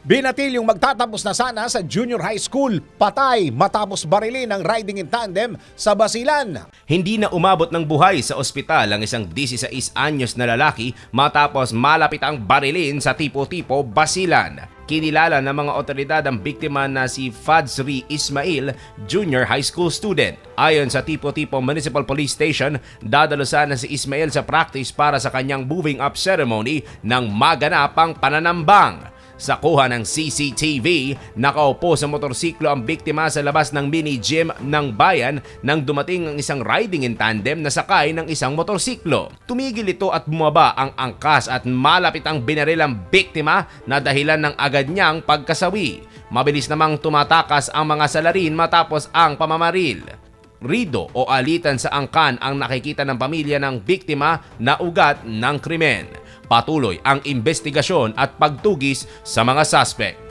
Binatilyong magtatapos na sana sa junior high school, patay matapos barilin ang riding in tandem sa Basilan. Hindi na umabot ng buhay sa ospital ang isang 16 anyos na lalaki matapos malapit ang barilin sa tipo-tipo Basilan. Kinilala ng mga otoridad ang biktima na si Fadzri Ismail, junior high school student. Ayon sa tipo-tipo Municipal Police Station, dadalusan na si Ismail sa practice para sa kanyang moving up ceremony ng maganapang pananambang. Sa kuha ng CCTV, nakaupo sa motorsiklo ang biktima sa labas ng mini gym ng bayan nang dumating ang isang riding in tandem na sakay ng isang motorsiklo. Tumigil ito at bumaba ang angkas at malapit ang binaril ang biktima na dahilan ng agad niyang pagkasawi. Mabilis namang tumatakas ang mga salarin matapos ang pamamaril. Rido o alitan sa angkan ang nakikita ng pamilya ng biktima na ugat ng krimen. Patuloy ang investigasyon at pagtugis sa mga suspect.